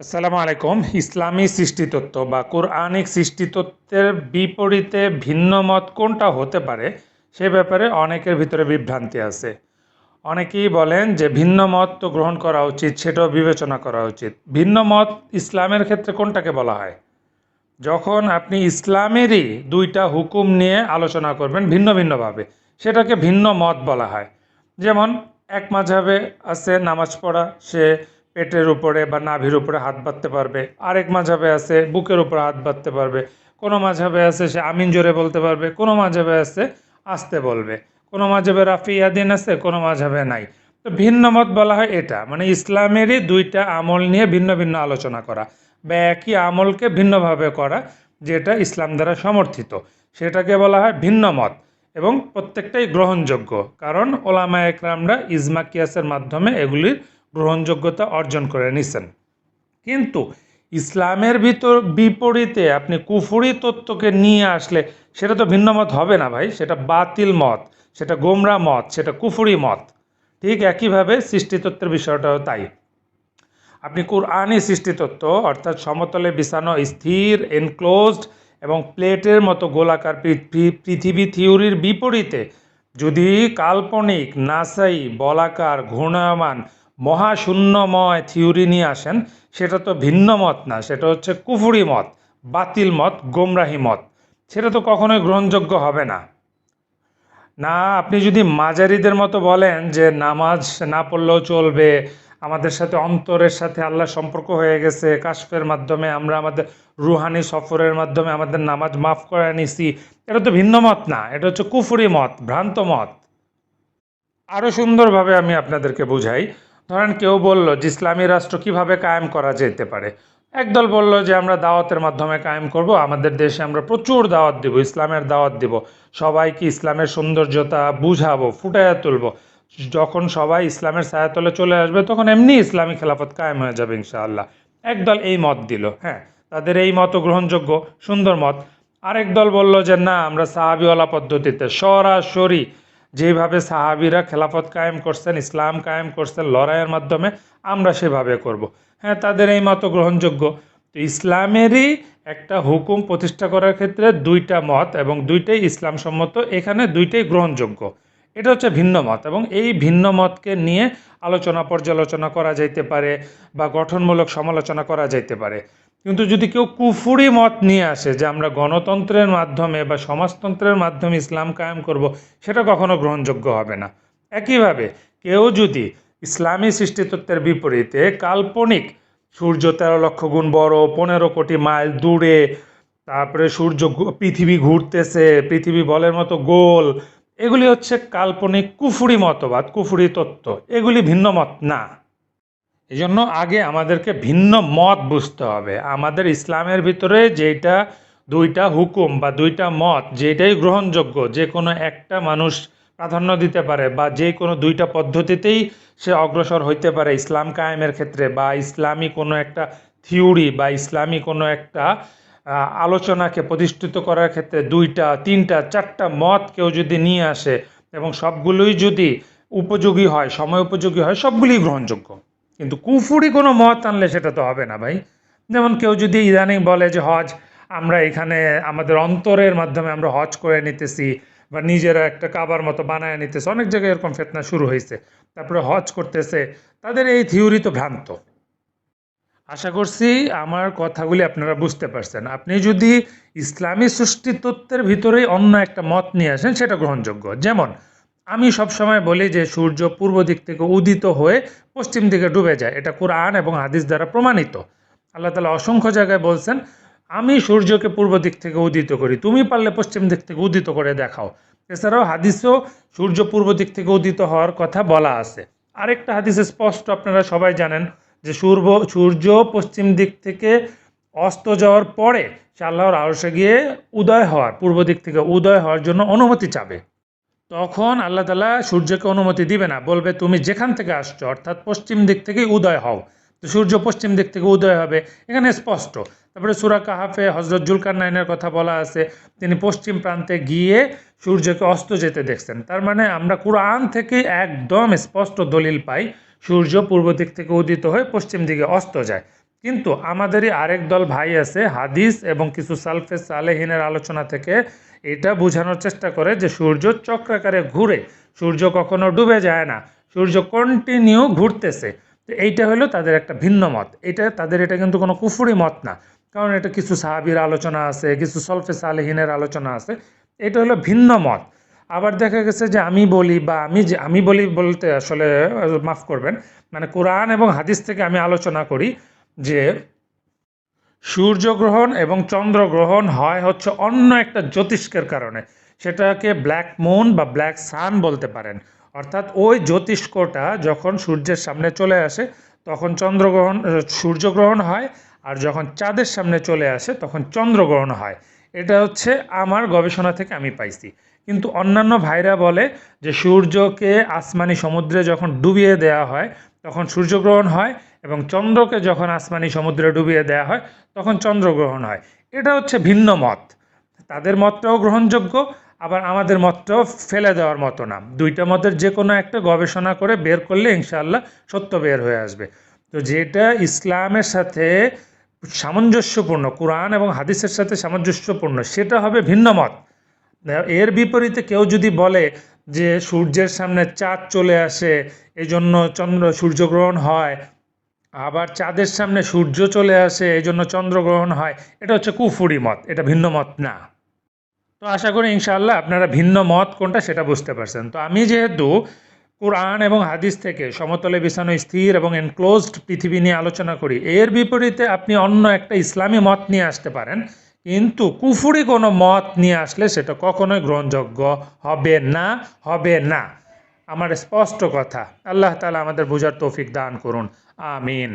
আসসালামু আলাইকুম। ইসলামী সৃষ্টিতত্ত্ব বা কোরআনিক সৃষ্টিতত্ত্বের বিপরীতে ভিন্ন মত কোনটা হতে পারে সে ব্যাপারে অনেকের ভিতরে বিভ্রান্তি আছে। অনেকেই বলেন যে ভিন্ন মত তো গ্রহণ করা উচিত, সেটাও বিবেচনা করা উচিত। ভিন্ন মত ইসলামের ক্ষেত্রে কোনটাকে বলা হয়? যখন আপনি ইসলামেরই দুইটা হুকুম নিয়ে আলোচনা করবেন ভিন্ন ভিন্নভাবে, সেটাকে ভিন্ন মত বলা হয়। যেমন, এক মাঝাবে আছে নামাজ পড়া, সে পেটের উপরে বা নাভির উপরে হাত বাঁধতে পারবে। আরেক মাঝাবে আছে, বুকের উপরে হাত বাঁধতে পারবে। কোনো মাঝাবে আছে, সে আমিন জোরে বলতে পারবে। কোনো মাঝাবে আছে, আসতে বলবে। কোনো মাঝাবে রাফি ইয়াদিন আছে, কোনো মাঝাবে নাই। তো ভিন্ন মত বলা হয় এটা। মানে ইসলামেরই দুইটা আমল নিয়ে ভিন্ন ভিন্ন আলোচনা করা বা একই আমলকে ভিন্নভাবে করা, যেটা ইসলাম দ্বারা সমর্থিত। সেটাকে বলা হয় ভিন্ন মত এবং প্রত্যেকটাই গ্রহণযোগ্য। কারণ ওলামা একরামরা ইজমা কিয়াসের মাধ্যমে এগুলির গ্রহণযোগ্যতা অর্জন করে নিছেন। কিন্তু ইসলামের ভিতর বিপরীতে আপনি কুফুরি তত্ত্বকে নিয়ে আসলে সেটা তো ভিন্ন মত হবে না ভাই, সেটা বাতিল মত, সেটা গোমরা মত, সেটা কুফুরি মত। ঠিক একইভাবে সৃষ্টিতত্ত্বের বিষয়টাও তাই। আপনি কুরআনি সৃষ্টিতত্ত্ব, অর্থাৎ সমতলে বিছানো স্থির এনক্লোজড এবং প্লেটের মতো গোলাকার পৃথিবী থিওরির বিপরীতে যদি কাল্পনিক, নাসাই, বলাকার, ঘূর্ণায়মান মহাশূন্যময় থিওরি নিয়ে আসেন। সেটা তো ভিন্ন মত না, সেটা হচ্ছে কুফুরি মত, বাতিল মত, গোমরাহি মত। সেটা তো কখনোই গ্রহণযোগ্য হবে না। না, আপনি যদি মাজারিদের মতো বলেন যে নামাজ না পড়লেও চলবে, আমাদের সাথে অন্তরের সাথে আল্লাহ সম্পর্ক হয়ে গেছে, কাশফের মাধ্যমে আমরা আমাদের রুহানি সফরের মাধ্যমে আমাদের নামাজ মাফ করে নিছি, এটা তো ভিন্ন মত না, এটা হচ্ছে কুফুরি মত, ভ্রান্ত মত। আরও সুন্দরভাবে আমি আপনাদেরকে বুঝাই ধরেন কেউ বলল যে ইসলামী রাষ্ট্র কীভাবে কায়েম করা যেতে পারে? একদল বলল যে আমরা দাওয়াতের মাধ্যমে কায়েম করব, আমাদের দেশে আমরা প্রচুর দাওয়াত দিব, ইসলামের দাওয়াত দিব। সবাইকে ইসলামের সৌন্দর্যতা বুঝাবো, ফুটাইয়া তুলব। যখন সবাই ইসলামের সায়াতলে চলে আসবে, তখন এমনি ইসলামী খেলাফত কায়েম হয়ে যাবে ইনশাআল্লাহ। একদল এই মত দিল হ্যাঁ। তাদের এই মত গ্রহণযোগ্য, সুন্দর মত। আরেক দল বলল যে, না, আমরা সাহাবিওয়ালা পদ্ধতিতে সরাসরি যেভাবে সাহাবিরা খেলাফত কায়েম করছেন, ইসলাম কায়েম করছেন, লড়াইয়ের মাধ্যমে আমরা সেভাবে করব। হ্যাঁ তাদের এই মতো গ্রহণযোগ্য। তো ইসলামেরই একটা হুকুম প্রতিষ্ঠা করার ক্ষেত্রে দুইটা মত এবং দুইটাই ইসলাম সম্মত এখানে দুইটাই গ্রহণযোগ্য। এটা হচ্ছে ভিন্ন মত এবং এই ভিন্ন মতকে নিয়ে আলোচনা পর্যালোচনা করা যাইতে পারে বা গঠনমূলক সমালোচনা করা যাইতে পারে। কিন্তু যদি কেউ কুফুরি মত নিয়ে আসে যে আমরা গণতন্ত্রের মাধ্যমে বা সমাজতন্ত্রের মাধ্যমে ইসলাম কায়েম করব, সেটা কখনো গ্রহণযোগ্য হবে না। একইভাবে কেউ যদি ইসলামী সৃষ্টিতত্ত্বের বিপরীতে কাল্পনিক সূর্য তেরো লক্ষ গুণ বড়, পনেরো কোটি মাইল দূরে, তারপরে সূর্য পৃথিবী ঘুরতেছে, পৃথিবী বলের মতো গোল, এগুলি হচ্ছে কাল্পনিক কুফুরি মতবাদ, কুফুরি তত্ত্ব। এগুলি ভিন্ন মত না। এই জন্য আগে আমাদেরকে ভিন্ন মত বুঝতে হবে। আমাদের ইসলামের ভিতরে যেটা দুইটা হুকুম বা দুইটা মত যেটাই গ্রহণযোগ্য, যে কোনো একটা মানুষ প্রাধান্য দিতে পারে বা যে কোনো দুইটা পদ্ধতিতেই সে অগ্রসর হইতে পারে ইসলাম কায়েমের ক্ষেত্রে বা ইসলামী কোনো একটা থিওরি বা ইসলামী কোনো একটা আলোচনাকে প্রতিষ্ঠিত করার ক্ষেত্রে দুইটা, তিনটা, চারটা মত কেউ যদি নিয়ে আসে এবং সবগুলোই যদি উপযোগী হয়, সময় উপযোগী হয়, সবগুলোই গ্রহণযোগ্য। কিন্তু কুফুরি কোনো মত আনলে সেটা তো হবে না ভাই। যেমন কেউ যদি ইদানিং বলে যে, হজ, আমরা এখানে আমাদের অন্তরের মাধ্যমে আমরা হজ করে নিতেছি বা নিজেরা একটা কাবার মতো বানায় নিতেছে। অনেক জায়গায় এরকম ফেতনা শুরু হয়েছে। তারপরে হজ করতেছে। তাদের এই থিওরি তো ভ্রান্ত। আশা করছি আমার কথাগুলি আপনারা বুঝতে পারছেন। আপনি যদি ইসলামী সৃষ্টিতত্ত্বের ভিতরেই অন্য একটা মত নিয়ে আসেন, সেটা গ্রহণযোগ্য। যেমন আমি সবসময় বলি যে সূর্য পূর্ব দিক থেকে উদিত হয়ে পশ্চিম দিকে ডুবে যায়। এটা কোরআন এবং হাদিস দ্বারা প্রমাণিত। আল্লাহ তালা অসংখ্য জায়গায় বলছেন, আমি সূর্যকে পূর্ব দিক থেকে উদিত করি। তুমি পারলে পশ্চিম দিক থেকে উদিত করে দেখাও। এছাড়াও হাদিসেও সূর্য পূর্ব দিক থেকে উদিত হওয়ার কথা বলা আছে। আরেকটা হাদিসে স্পষ্ট, আপনারা সবাই জানেন যে সূর্য সূর্য পশ্চিম দিক থেকে অস্ত যাওয়ার পরে সে আল্লাহর আরশে গিয়ে উদয় হওয়ার, পূর্ব দিক থেকে উদয় হওয়ার জন্য অনুমতি চাবে। তখন আল্লাহ তালা সূর্যকে অনুমতি দিবে না। বলবে, তুমি যেখান থেকে আসছো, অর্থাৎ পশ্চিম দিক থেকে উদয় হও। তো সূর্য পশ্চিম দিক থেকে উদয় হবে, এখানে স্পষ্ট। তারপরে সুরা কাহাফে হজরত জুলকার নাইনের কথা বলা আছে, তিনি পশ্চিম প্রান্তে গিয়ে সূর্যকে অস্ত যেতে দেখছেন। তার মানে আমরা কোরআন থেকে একদম স্পষ্ট দলিল পাই, সূর্য পূর্ব দিক থেকে উদিত হয়ে পশ্চিম দিকে অস্ত যায়। কিন্তু আমাদেরই আরেক দল ভাই আছে, হাদিস এবং কিছু সালফে সালেহিনের আলোচনা থেকে এটা বোঝানোর চেষ্টা করে যে সূর্য চক্রাকারে ঘুরে, সূর্য কখনো ডুবে যায় না, সূর্য কন্টিনিউ ঘুরতেছে। তো এইটা হলো তাদের একটা ভিন্ন মত। এটা, তাদের এটা কিন্তু কোনো কুফুরি মত না। কারণ এটা কিছু সাহাবির আলোচনা আছে, কিছু সলফে সালেহিনের আলোচনা আছে, এটা হলো ভিন্ন মত। আবার দেখা গেছে যে আমি বলি বা আমি যে, আমি বলি বলতে আসলে মাফ করবেন মানে কোরআন এবং হাদিস থেকে আমি আলোচনা করি যে সূর্যগ্রহণ এবং চন্দ্রগ্রহণ হয় হচ্ছে অন্য একটা জ্যোতিষ্কের কারণে। সেটাকে ব্ল্যাক মুন বা ব্ল্যাক সান বলতে পারেন। অর্থাৎ ওই জ্যোতিষ্কটা যখন সূর্যের সামনে চলে আসে, তখন চন্দ্রগ্রহণ, সূর্যগ্রহণ হয় আর যখন চাঁদের সামনে চলে আসে, তখন চন্দ্রগ্রহণ হয়। এটা হচ্ছে আমার গবেষণা থেকে আমি পাইছি। কিন্তু অন্যান্য ভাইরা বলে যে সূর্যকে আসমানি সমুদ্রে যখন ডুবিয়ে দেওয়া হয় তখন সূর্যগ্রহণ হয় এবং চন্দ্রকে যখন আসমানি সমুদ্রে ডুবিয়ে দেওয়া হয়, তখন চন্দ্রগ্রহণ হয়। এটা হচ্ছে ভিন্ন মত। তাদের মতটাও গ্রহণযোগ্য, আবার আমাদের মতটাও ফেলে দেওয়ার মতো না। দুইটা মতের যে কোনো একটা গবেষণা করে বের করলে ইনশাআল্লাহ সত্য বের হয়ে আসবে। তো যেটা ইসলামের সাথে সামঞ্জস্যপূর্ণ, কোরআন এবং হাদিসের সাথে সামঞ্জস্যপূর্ণ, সেটা হবে ভিন্ন মত। এর বিপরীতে কেউ যদি বলে যে সূর্যের সামনে চাঁদ চলে আসে এই জন্য চন্দ্র সূর্যগ্রহণ হয়। আবার চাঁদের সামনে সূর্য চলে আসে এই জন্য চন্দ্রগ্রহণ হয়। এটা হচ্ছে কুফুরি মত, এটা ভিন্ন মত না। তো আশা করি ইনশাআল্লাহ আপনারা ভিন্ন মত কোনটা সেটা বুঝতে পারছেন। তো আমি যেহেতু কোরআন এবং হাদিস থেকে সমতলে বিছানো স্থির এবং এনক্লোজড পৃথিবী নিয়ে আলোচনা করি, এর বিপরীতে আপনি অন্য একটা ইসলামী মত নিয়ে আসতে পারেন। কিন্তু কুফুরি কোনো মত নিয়ে আসলে সেটা কখনোই গ্রহণযোগ্য হবে না হবে না। আমার স্পষ্ট কথা, আল্লাহ তালা আমাদের বোঝার তৌফিক দান করুন। আমিন।